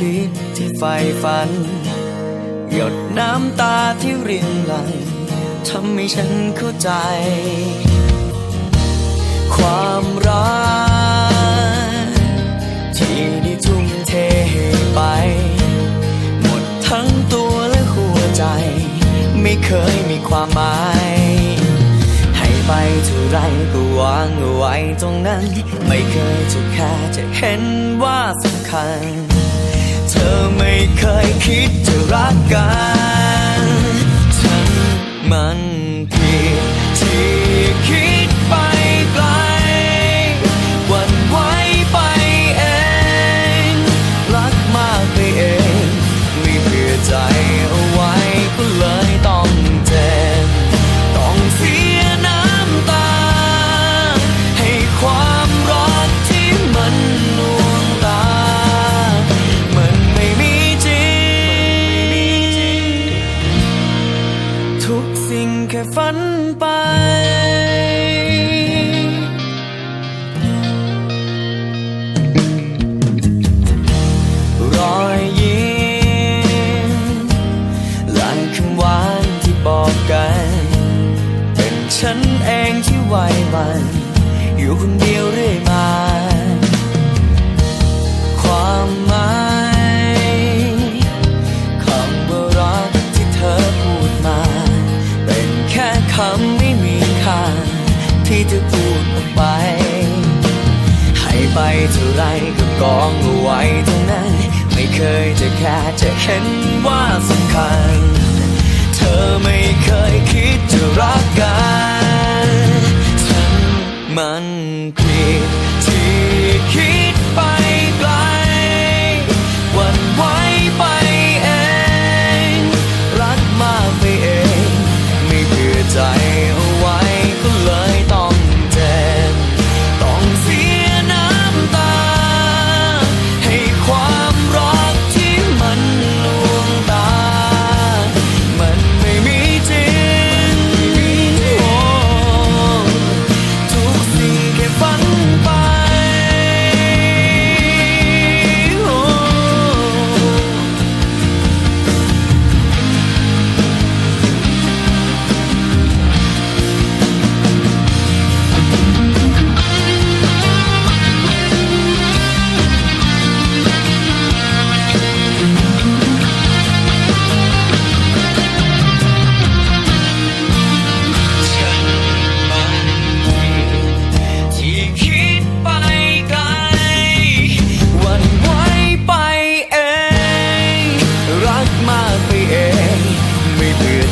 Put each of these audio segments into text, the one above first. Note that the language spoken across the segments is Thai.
คิดที่ใฝ่ฝัน หยดน้ำตาที่รินหลทำให้ฉันเข้าใจ ความรักที่ได้ทุ่มเทให้ไป หมดทั้งตัวและหัวใจ ไม่เคยมีความหมายให้ไปเท่าไรก็วางเอาไว้ตรงนั้น ไม่เคยจะแค่จะเห็นว่าสำคัญ เธอไม่เคยคิดจะรักกัน ฉันมัน อยู่คนเดียวเรื่อยมา ความหมายคำว่ารักที่เธอพูดมา เป็นแค่คำไม่มีค่าที่เธอพูดออกไป ให้ไปเท่าไรก็กองเอาไว้ตรงนั้น ไม่เคยจะแค่จะเห็นว่าสำคัญ เธอไม่เคยคิดจะรักกัน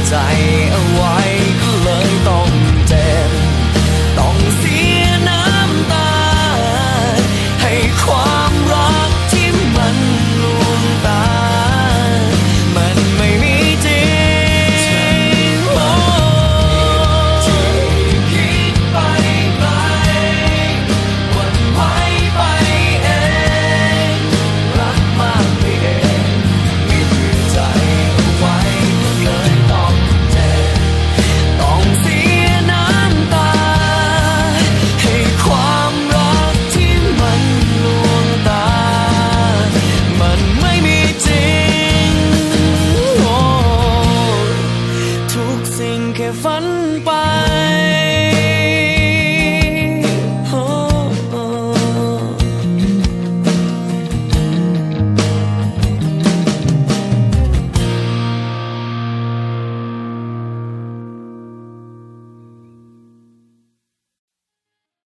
ใจเอาไว้